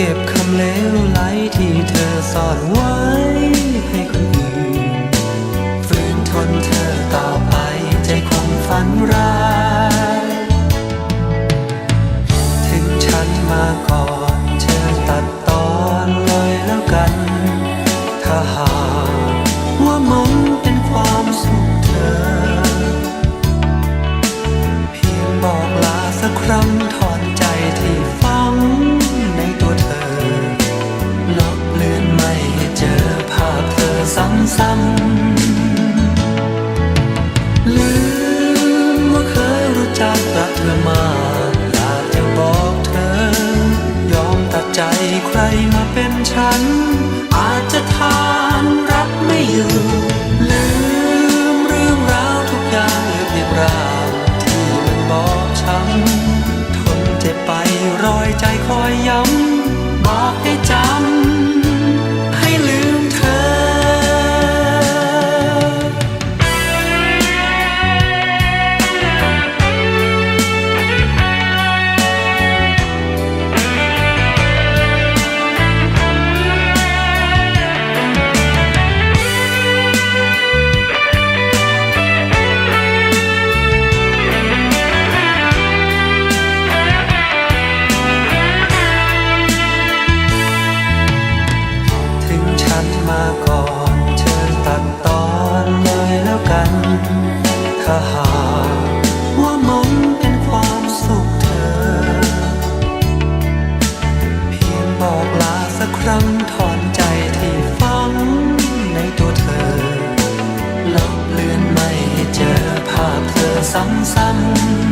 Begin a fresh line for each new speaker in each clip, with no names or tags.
เก็บคำเลวไหลที่เธอซ่อนไว้ ใจใครมาเป็นฉัน มาก่อนเชิญตัดตอนเลยแล้วกัน ถ้าหากว่ามันเป็นความสุขเธอ เพียงบอกลาสักครั้งถอนใจที่ฝังในตัวเธอลบเลือนไม่เจอภาพเธอซ้ำๆ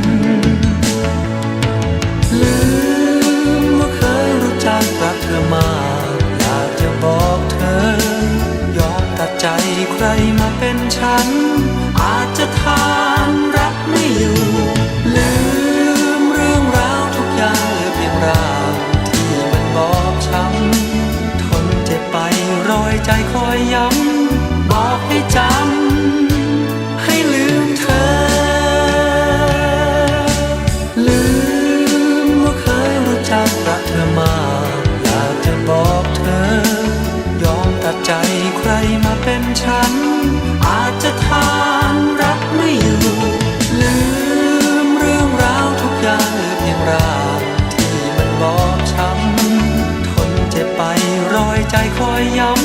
ใจใครมาเป็นฉัน อาจจะทานรักไม่อยู่ ลืมเรื่องราวทุกอย่างเหลือเพียงรางที่มันบอบช้ำทนเจ็บไปรอยใจคอยย้ำบอกให้จำให้ลืมเธอ ลืมว่าเคยรู้จักรักเธอมา อยากจะบอกเธอ ยอมตัดใจใคร ฉัน อาจจะทานรักไม่อยู่ ลืมเรื่องราวทุกอย่างเลือเพียงราวที่มันบอบช้ำทนเจ็บไปรอยใจคอยเย้